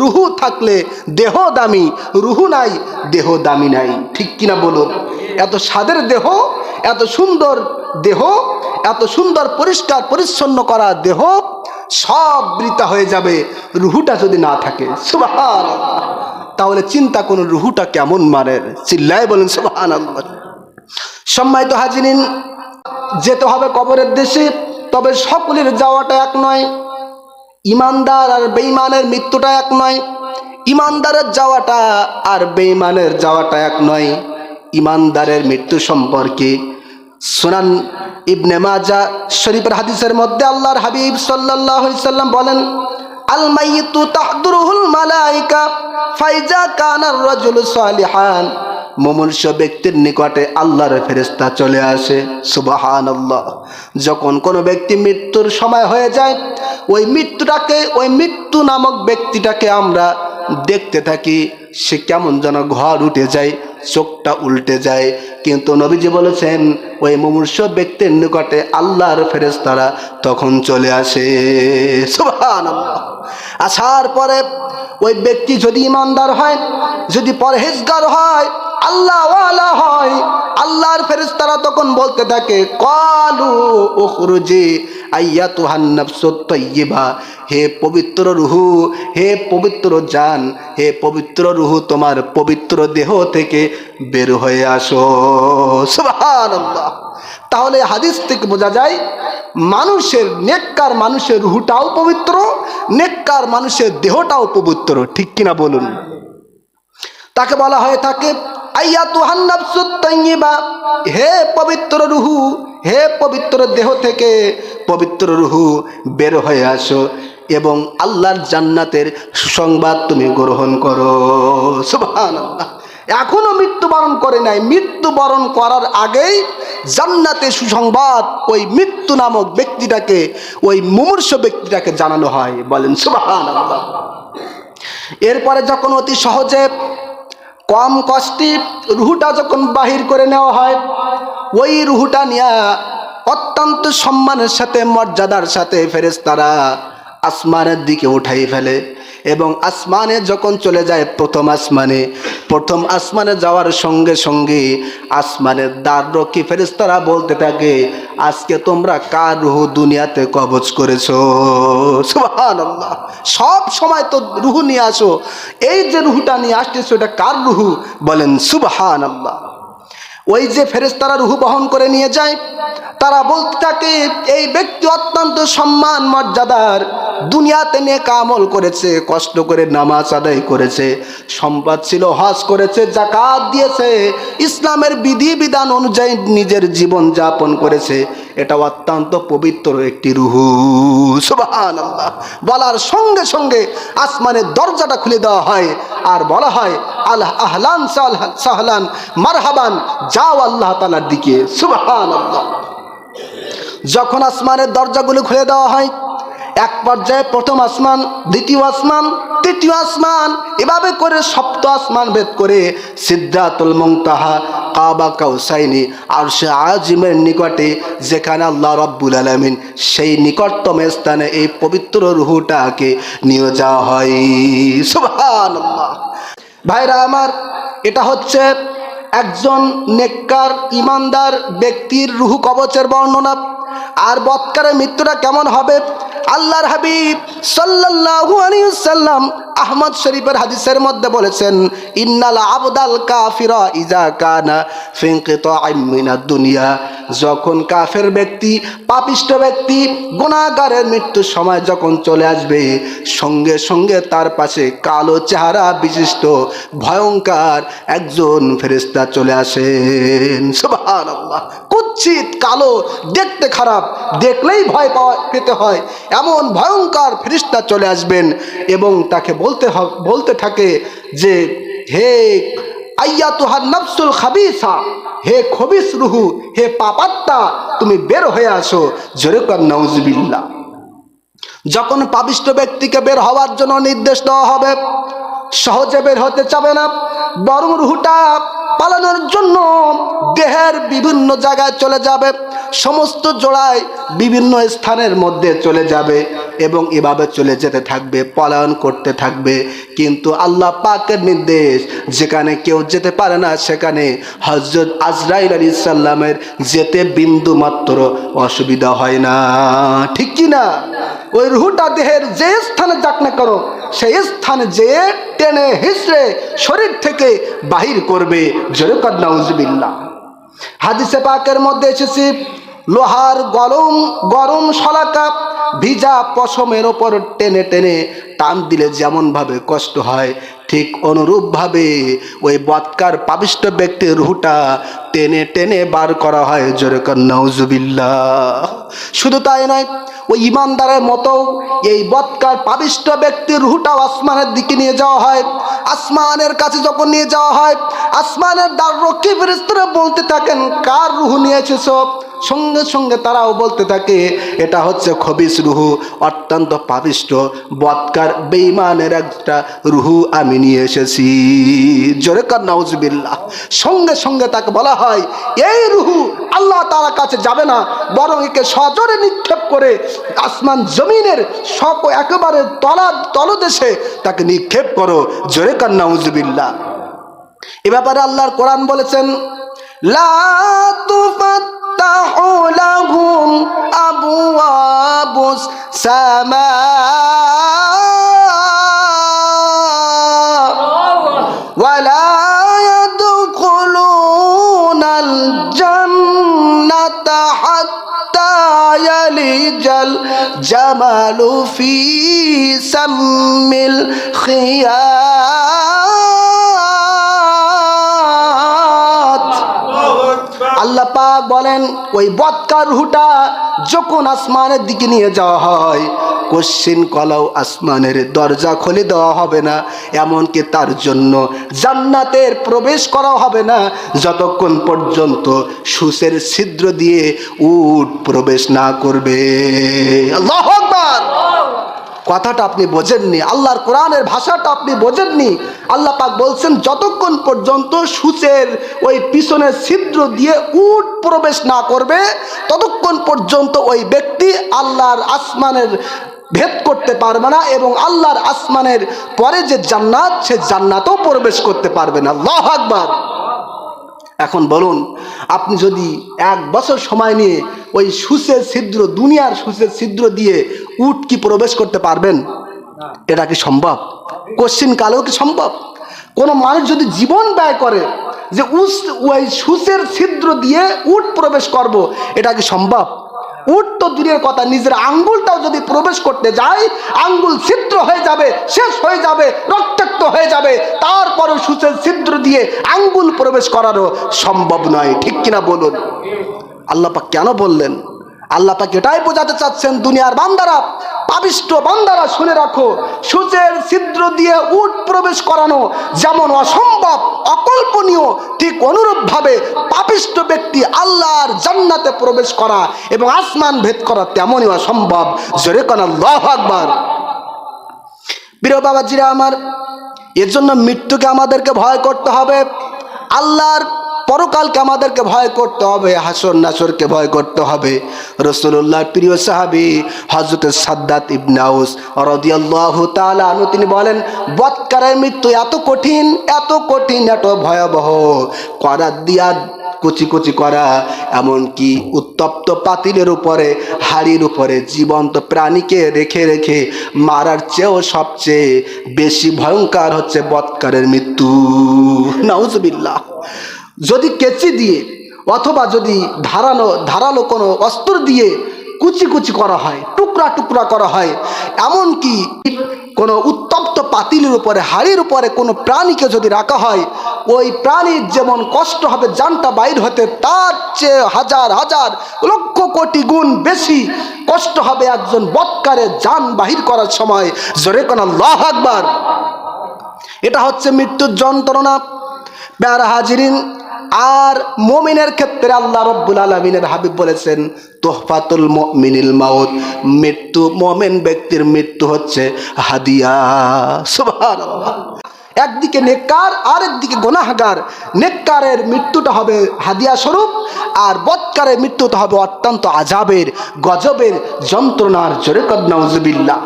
রুহু থাকলে দেহ দামি, রুহু নাই, দেহ দামি নাই। ঠিক কিনা বলো? এত স্বাদের দেহ, এত সুন্দর দেহ, এত সুন্দর পরিষ্কার পরিচ্ছন্ন করা দেহ, সব বৃতা হয়ে যাবে রুহুটা যদি না থাকে। সুবাহান তাহলে চিন্তা করুন রুহুটা কেমন মারের চিল্লায় বলেন সুবাহান সম্মানিত হাজিরিন, যেতে হবে কবরের দেশে, তবে সকলের যাওয়াটা এক নয়। ইমানদার আর বেঈমানের মৃত্যুটা এক নয়। ইমানদারের যাওয়াটা আর বেঈমানের যাওয়াটা এক নয়। ইমানদারের মৃত্যু সম্পর্কে সুনান ইবনে মাজা শরীফের হাদিসের মধ্যে আল্লাহর হাবিব সাল্লাল্লাহু আলাইহি সাল্লাম বলেন, আল মাইয়িতু তাহদুরুহুল মালাইকা ফাইজা কানার রাজুলু সালিহান। মমনুষ্য ব্যক্তির নিকটে আল্লাহর ফেরেস্তা চলে আসে সুবাহান আল্লাহ যখন কোনো ব্যক্তি মৃত্যুর সময় হয়ে যায়, ওই মৃত্যুটাকে, ওই মৃত্যু নামক ব্যক্তিটাকে আমরা দেখতে থাকি, সে কেমন যেন ঘর উঠে যায়, চোখটা উল্টে যায়। কিন্তু নবীজি বলেছেন, ওই মুমূর্ষ ব্যক্তির নিকটে আল্লাহর ফেরেস্তারা তখন চলে আসে আসার পরে ওই ব্যক্তি যদি ইমানদার হয়, যদি পরহেজগার হয় আল্লাহওয়ালা হয়। আল্লাহর ফেরেস্তারা তখন বলতে থাকে, কালু উখরুজি আইয়া তুহান তৈবা হে পবিত্র রুহু, হে পবিত্র জান, হে পবিত্র রুহু, তোমার পবিত্র দেহ থেকে বের হয়ে আসো। সুবহানাল্লাহ। তাহলে হাদিস থেকে বোঝা যায়, মানুষের নেককার মানুষের রুহুটাও পবিত্র, নেককার মানুষের দেহটাও পবিত্র। ঠিক কিনা বলুন? তাকে বলা হয়ে থাকে আইয়া তুহান্নাবসুত্তাইবা হে পবিত্র রুহু, হে পবিত্র দেহ থেকে পবিত্র রুহু বের হয়ে আসো এবং আল্লাহর জান্নাতের সুসংবাদ তুমি গ্রহণ করো। সুবহানাল্লাহ। এখনও মৃত্যুবরণ করে নাই। মৃত্যুবরণ করার আগেই জান্নাতের সুসংবাদ ওই মৃত্যু নামক ব্যক্তিটাকে, ওই মুমূর্ষ ব্যক্তিটাকে জানানো হয়। বলেন, সুবহানাল্লাহ। এরপরে যখন অতি সহজে কম কষ্টে রুহুটা যখন বাহির করে নেওয়া হয়, ওই রুহুটা নিয়ে অত্যন্ত সম্মানের সাথে, মর্যাদার সাথে ফেরেস্তারা আসমানের দিকে উঠাই ফেলে। এবং আসমানে যখন চলে যায় প্রথম আসমানে প্রথম আসমানে যাওয়ার সঙ্গে সঙ্গে আসমানের দ্বাররক্ষী ফেরিস্তারা বলতে থাকে, আজকে তোমরা কার রুহু দুনিয়াতে কবজ করেছ? সব সময় তো রুহু নিয়ে আসো। এই যে রুহুটা নিয়ে আসতেছো এটা কার রুহু? বলেন, সুবহানাল্লাহ। ওই যে ফেরেশতারা রুহু বহন করে নিয়ে যায়, তারা বলতে থাকে, এই ব্যক্তি অত্যন্ত সম্মান মর্যাদার, দুনিয়াতে নিয়ে কামল করেছে, কষ্ট করে নামাজ আদায় করেছে, সম্পদ ছিল, হজ করেছে জাকাত দিয়েছে, ইসলামের বিধি বিধান অনুযায়ী নিজের জীবন যাপন করেছে। এটা অত্যন্ত পবিত্র একটি রুহু। সুবাহান আল্লাহ বলার সঙ্গে সঙ্গে আসমানের দরজাটা খুলে দেওয়া হয়, আর বলা হয় আল্লাহ আহলান সাহলান মারহাবান যাও আল্লাহ তালার দিকে সুবাহান যখন আসমানের দরজাগুলো খুলে দেওয়া হয়, এক পর্যায়ে প্রথম আসমান, দ্বিতীয় আসমান, তৃতীয় আসমান, এভাবে করে সপ্ত আসমান ভেদ করে সিদ্ধাতুল মংতাহা কাবা কাউসাইনি আর সে আজিমের নিকটে, যেখানে আল্লাহ রব্বুল আলমিন সেই নিকটতম স্থানে এই পবিত্র রুহুটাকে নিয়ে যাওয়া হয়। সুবহান ভাইরা আমার, এটা হচ্ছে একজন নেককার ইমানদার ব্যক্তির রুহু কবচের বর্ণনা, আর বৎকারের মৃত্যুটা কেমন হবে? আল্লাহর হাবিব সাল্লাহ আলী সাল্লাম আহমদ শরীফের হাদিসের মধ্যে বলেছেন, ইন্নাল আবদাল কাফিরা ইজা কানা ফিনকিতাইম মিনাদ দুনিয়া। যখন কাফের ব্যক্তি, পাপিষ্ট ব্যক্তি গুণাগারের মৃত্যুর সময় যখন চলে আসবে, সঙ্গে সঙ্গে তার পাশে কালো চেহারা বিশিষ্ট, ভয়ঙ্কর একজন ফেরেস্তা চলে আসেন। সুবহানাল্লাহ। কুচ্ছিত কালো, দেখতে খারাপ, দেখলেই ভয় পাওয়া, পেতে হয়। এমন ভয়ঙ্কর ফেরিস্তা চলে আসবেন এবং তাকে বলতে বলতে থাকে যে, হে আইয়া তোহার নফসুল খাবিসা, হে খবিস রুহু, হে পাপাত্তা তুমি বের হয়ে আসো। জোরে কর যখন পাবিষ্ট ব্যক্তিকে বের হওয়ার জন্য নির্দেশ দেওয়া হবে, সহজে বের হতে চাবে না। বরং রুহুটা পালানোর জন্য দেহের বিভিন্ন জায়গায় চলে যাবে। সমস্ত জোড়ায় বিভিন্ন স্থানের মধ্যে চলে যাবে এবং এভাবে চলে যেতে থাকবে, পলায়ন করতে থাকবে। কিন্তু আল্লাহ পাকের নির্দেশ, যেখানে কেউ যেতে পারে না, সেখানে হজরত আজরাইল আলী সাল্লামের যেতে বিন্দু মাত্র অসুবিধা হয় না। ঠিক কি না? ওই রুহুটা দেহের যে স্থানে যাক না করো সেই স্থানে যে টেনে হিসড়ে শরীর থেকে বাহির করবে জরুকাদ নাউজবিল্লাহ। হাদিসে পাকের মধ্যে এসেছি লোহার গরম গরম শলাকা ভিজা পশমের ওপর টেনে টেনে টান দিলে যেমনভাবে কষ্ট হয়, ঠিক অনুরূপভাবে ওই বৎকার পাবিষ্ট ব্যক্তির রুহুটা টেনে টেনে বার করা হয় জোরে নৌজুবিল্লাহ শুধু তাই নয়, ওই ইমানদারের মতো এই বৎকার পাবিষ্ট ব্যক্তির রুহুটাও আসমানের দিকে নিয়ে যাওয়া হয়। আসমানের কাছে যখন নিয়ে যাওয়া হয়, আসমানের দ্বার রক্ষী বলতে থাকেন, কার রুহু নিয়ে এসেছ? সঙ্গে সঙ্গে তারাও বলতে থাকে, এটা হচ্ছে খবিস রুহু, অত্যন্ত পাবিষ্ট বৎকার বেইমানের একটা রুহু আমি নিয়ে এসেছি। জোরে কার, নাউজবিল্লাহ। সঙ্গে সঙ্গে তাকে বলা হয়, এই রুহু আল্লাহ তার কাছে যাবে না, বরং একে সজরে নিক্ষেপ করে আসমান জমিনের সক একেবারে তলা, তলদেশে তাকে নিক্ষেপ করো। জোরে কার, নাউজবিল্লাহ। এ ব্যাপারে আল্লাহর কোরআন বলেছেন, লা تفتح لهم أبواب السماء ولا يدخلون الجنة حتى يلج الجمل في سم الخيام. আল্লাহ পাক বলেন, ওই বৎকার রুহুটা যখন আসমানের দিকে নিয়ে যাওয়া হয়, কোশ্চিন কলাও আসমানের দরজা খুলে দেওয়া হবে না, এমনকি তার জন্য জান্নাতের প্রবেশ করা হবে না। যতক্ষণ পর্যন্ত সুসের ছিদ্র দিয়ে উট প্রবেশ না করবে। আল্লাহ আকবার! কথাটা আপনি বোঝেননি, আল্লাহর কোরআনের ভাষাটা আপনি বোঝেননি। আল্লাহ পাক বলছেন, যতক্ষণ পর্যন্ত সূচের ওই পিছনের ছিদ্র দিয়ে উট প্রবেশ না করবে, ততক্ষণ পর্যন্ত ওই ব্যক্তি আল্লাহর আসমানের ভেদ করতে পারবে না এবং আল্লাহর আসমানের পরে যে জান্নাত, সে জান্নাতও প্রবেশ করতে পারবে না। আল্লাহ আকবার। এখন বলুন, আপনি যদি এক বছর সময় নিয়ে ওই সুসের ছিদ্র, দুনিয়ার সুসের ছিদ্র দিয়ে উট কি প্রবেশ করতে পারবেন? এটা কি সম্ভব? কোশ্চিন কালেও কি সম্ভব? কোনো মানুষ যদি জীবন ব্যয় করে যে উস, ওই সুসের ছিদ্র দিয়ে উট প্রবেশ করব, এটা কি সম্ভব? উট তো দূরের কথা, নিজের আঙ্গুলটাও যদি প্রবেশ করতে যায়, আঙ্গুল ছিদ্র হয়ে যাবে, শেষ হয়ে যাবে, রক্তাক্ত হয়ে যাবে। তারপরও সুচের ছিদ্র দিয়ে আঙ্গুল প্রবেশ করারও সম্ভব নয়। ঠিক কিনা বলুন? আল্লাপা কেন বললেন? আল্লাপাকে এটাই বোঝাতে চাচ্ছেন, দুনিয়ার বান্দারা পাবিষ্ট বান্দারা শুনে রাখো সূচের ছিদ্র দিয়ে উট প্রবেশ করানো যেমন অসম্ভব, অকল্পনীয়, ঠিক অনুরূপভাবে পাপিষ্ট ব্যক্তি আল্লাহর জান্নাতে প্রবেশ করা এবং আসমান ভেদ করা তেমনই অসম্ভব। জোরে কোন আল্লাহ আকবার। প্রিয় বাবাজিরা আমার, এর জন্য মৃত্যুকে আমাদেরকে ভয় করতে হবে। আল্লাহর পরকালকে আমাদেরকে ভয় করতে হবে, হাসর নাসরকে ভয় করতে হবে। রসুল্লাহ প্রিয় সাহাবি হজরত সাদ্দাত ইবনাউস রদিয়াল্লাহ তালু তিনি বলেন, বৎকারের মৃত্যু এত কঠিন এত কঠিন, এত ভয়াবহ। করার দিয়া কুচি কুচি করা, এমনকি উত্তপ্ত পাতিলের উপরে, হাড়ির উপরে জীবন্ত প্রাণীকে রেখে রেখে মারার চেয়েও সবচেয়ে বেশি ভয়ঙ্কর হচ্ছে বৎকারের মৃত্যু। নাউজবিল্লাহ। যদি কেচি দিয়ে, অথবা যদি ধারালো ধারালো কোনো অস্ত্র দিয়ে কুচি কুচি করা হয়, টুকরা টুকরা করা হয়, এমনকি কোনো উত্তপ্ত পাতিলের উপরে, হাড়ির উপরে কোনো প্রাণীকে যদি রাখা হয়, ওই প্রাণীর যেমন কষ্ট হবে, জানটা বাইর হতে তার চেয়ে হাজার হাজার লক্ষ কোটি গুণ বেশি কষ্ট হবে একজন বৎকারে যান বাহির করার সময়। জোরে কোন লহ একবার এটা হচ্ছে মৃত্যুর যন্ত্রণা। প্যারা হাজিরিন আর মমিনের ক্ষেত্রে আল্লাহ রব্বুল আলমিনের হাবিব বলেছেন, তোহফাতুল মিনিল মাউত, মৃত্যু, মমেন ব্যক্তির মৃত্যু হচ্ছে হাদিয়া। একদিকে নেককার আর একদিকে গোনাহগার। নেককারের মৃত্যুটা হবে হাদিয়া স্বরূপ, আর বৎকারের মৃত্যুটা হবে অত্যন্ত আজাবের গজবের যন্ত্রণার জোরে কদনাউজবিল্লা